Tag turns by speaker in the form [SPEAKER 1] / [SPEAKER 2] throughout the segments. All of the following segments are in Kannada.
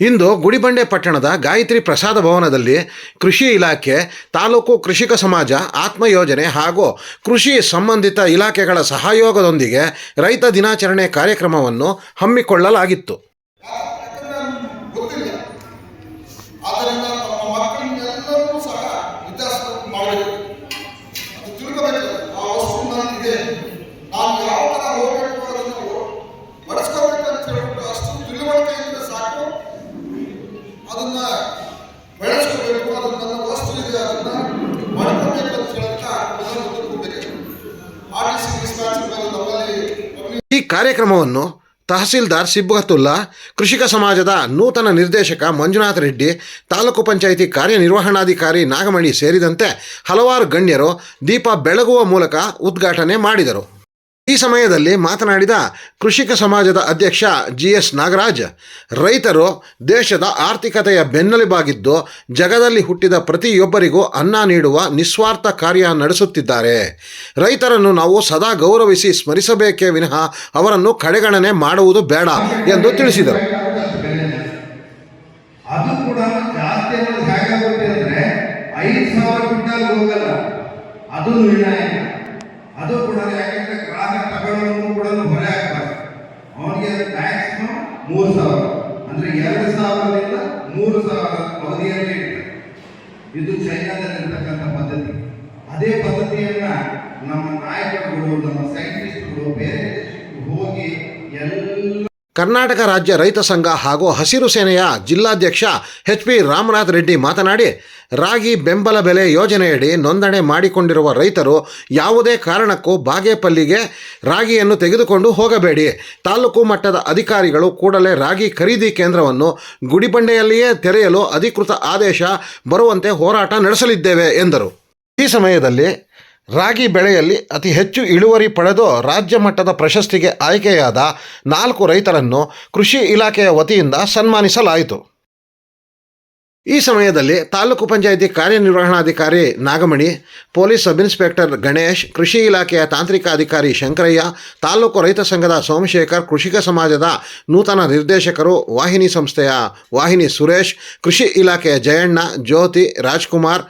[SPEAKER 1] ಇಂದು ಗುಡಿಬಂಡೆ ಪಟ್ಟಣದ ಗಾಯತ್ರಿ ಪ್ರಸಾದ ಭವನದಲ್ಲಿ ಕೃಷಿ ಇಲಾಖೆ, ತಾಲೂಕು ಕೃಷಿಕ ಸಮಾಜ ಆತ್ಮ ಯೋಜನೆ ಹಾಗೂ ಕೃಷಿ ಸಂಬಂಧಿತ ಇಲಾಖೆಗಳ ಸಹಯೋಗದೊಂದಿಗೆ ರೈತ ದಿನಾಚರಣೆ ಕಾರ್ಯಕ್ರಮವನ್ನು ಹಮ್ಮಿಕೊಳ್ಳಲಾಗಿತ್ತು.
[SPEAKER 2] ಅದನ್ನ ಬೆಳೆಸ್ಕೋಬೇಕು ಅದು ನನ್ನ ವಸ್ತು ಇದೆ ಅದನ್ನ ಮಾಡ್ಕೋಬೇಕು ಅಂತ
[SPEAKER 1] ಈ ಕಾರ್ಯಕ್ರಮವನ್ನು ತಹಸೀಲ್ದಾರ್ ಸಿಬ್ಬಗತ್ತುಲ್ಲಾ, ಕೃಷಿಕ ಸಮಾಜದ ನೂತನ ನಿರ್ದೇಶಕ ಮಂಜುನಾಥ ರೆಡ್ಡಿ, ತಾಲೂಕು ಪಂಚಾಯಿತಿ ಕಾರ್ಯನಿರ್ವಹಣಾಧಿಕಾರಿ ನಾಗಮಣಿ ಸೇರಿದಂತೆ ಹಲವಾರು ಗಣ್ಯರು ದೀಪ ಬೆಳಗುವ ಮೂಲಕ ಉದ್ಘಾಟನೆ ಮಾಡಿದರು. ಈ ಸಮಯದಲ್ಲಿ ಮಾತನಾಡಿದ ಕೃಷಿಕ ಸಮಾಜದ ಅಧ್ಯಕ್ಷ ಜಿ ಎಸ್ ನಾಗರಾಜ್, ರೈತರು ದೇಶದ ಆರ್ಥಿಕತೆಯ ಬೆನ್ನೆಲುಬಾಗಿದ್ದು ಜಗದಲ್ಲಿ ಹುಟ್ಟಿದ ಪ್ರತಿಯೊಬ್ಬರಿಗೂ ಅನ್ನ ನೀಡುವ ನಿಸ್ವಾರ್ಥ ಕಾರ್ಯ ನಡೆಸುತ್ತಿದ್ದಾರೆ. ರೈತರನ್ನು ನಾವು ಸದಾ ಗೌರವಿಸಿ ಸ್ಮರಿಸಬೇಕೇ ವಿನಃ ಅವರನ್ನು ಕಡೆಗಣನೆ ಮಾಡುವುದು ಬೇಡ ಎಂದು ತಿಳಿಸಿದರು.
[SPEAKER 3] ಅದು ಸಾವಿರ. ಅಂದ್ರೆ ಎರಡು ಸಾವಿರದಿಂದ ಮೂರು ಸಾವಿರ ಅವಧಿಯಲ್ಲಿ ಇದು ಚೈನಾದಲ್ಲಿರ್ತಕ್ಕಂಥ ಪದ್ಧತಿ. ಅದೇ ಪದ್ಧತಿಯನ್ನ ನಮ್ಮ ನಾಯಕರುಗಳು
[SPEAKER 1] ಕರ್ನಾಟಕ ರಾಜ್ಯ ರೈತ ಸಂಘ ಹಾಗೂ ಹಸಿರು ಸೇನೆಯ ಜಿಲ್ಲಾಧ್ಯಕ್ಷ ಎಚ್ ಪಿ ರಾಮನಾಥ್ ರೆಡ್ಡಿ ಮಾತನಾಡಿ, ರಾಗಿ ಬೆಂಬಲ ಬೆಲೆ ಯೋಜನೆಯಡಿ ನೋಂದಣಿ ಮಾಡಿಕೊಂಡಿರುವ ರೈತರು ಯಾವುದೇ ಕಾರಣಕ್ಕೂ ಬಾಗೇಪಲ್ಲಿಗೆ ರಾಗಿಯನ್ನು ತೆಗೆದುಕೊಂಡು ಹೋಗಬೇಡಿ. ತಾಲೂಕು ಮಟ್ಟದ ಅಧಿಕಾರಿಗಳು ಕೂಡಲೇ ರಾಗಿ ಖರೀದಿ ಕೇಂದ್ರವನ್ನು ಗುಡಿಬಂಡೆಯಲ್ಲಿಯೇ ತೆರೆಯಲು ಅಧಿಕೃತ ಆದೇಶ ಬರುವಂತೆ ಹೋರಾಟ ನಡೆಸಲಿದ್ದೇವೆ, ಎಂದರು. ಈ ಸಮಯದಲ್ಲಿ ರಾಗಿ ಬೆಳೆಯಲ್ಲಿ ಅತಿ ಹೆಚ್ಚು ಇಳುವರಿ ಪಡೆದು ರಾಜ್ಯ ಮಟ್ಟದ ಪ್ರಶಸ್ತಿಗೆ ಆಯ್ಕೆಯಾದ ನಾಲ್ಕು ರೈತರನ್ನು ಕೃಷಿ ಇಲಾಖೆಯ ವತಿಯಿಂದ ಸನ್ಮಾನಿಸಲಾಯಿತು. ಈ ಸಮಯದಲ್ಲಿ ತಾಲೂಕು ಪಂಚಾಯಿತಿ ಕಾರ್ಯನಿರ್ವಹಣಾಧಿಕಾರಿ Nagamani, police sub inspector Ganesh, ಕೃಷಿ ಇಲಾಖೆಯ ತಾಂತ್ರಿಕ ಅಧಿಕಾರಿ ಶಂಕರಯ್ಯ, ತಾಲೂಕು ರೈತ ಸಂಘದ ಸೋಮಶೇಖರ್, ಕೃಷಿಕ ಸಮಾಜದ ನೂತನ ನಿರ್ದೇಶಕರು ವಾಹಿನಿ ಸಂಸ್ಥೆಯ ವಾಹಿನಿ ಸುರೇಶ್, ಕೃಷಿ ಇಲಾಖೆಯ ಜಯಣ್ಣ, ಜ್ಯೋತಿ, ರಾಜ್ಕುಮಾರ್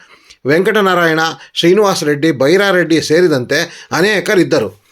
[SPEAKER 1] ವೆಂಕಟನಾರಾಯಣ ಶ್ರೀನಿವಾಸ ರೆಡ್ಡಿ ಬೈರಾರೆಡ್ಡಿ ಸೇರಿದಂತೆ ಅನೇಕರಿದ್ದರು.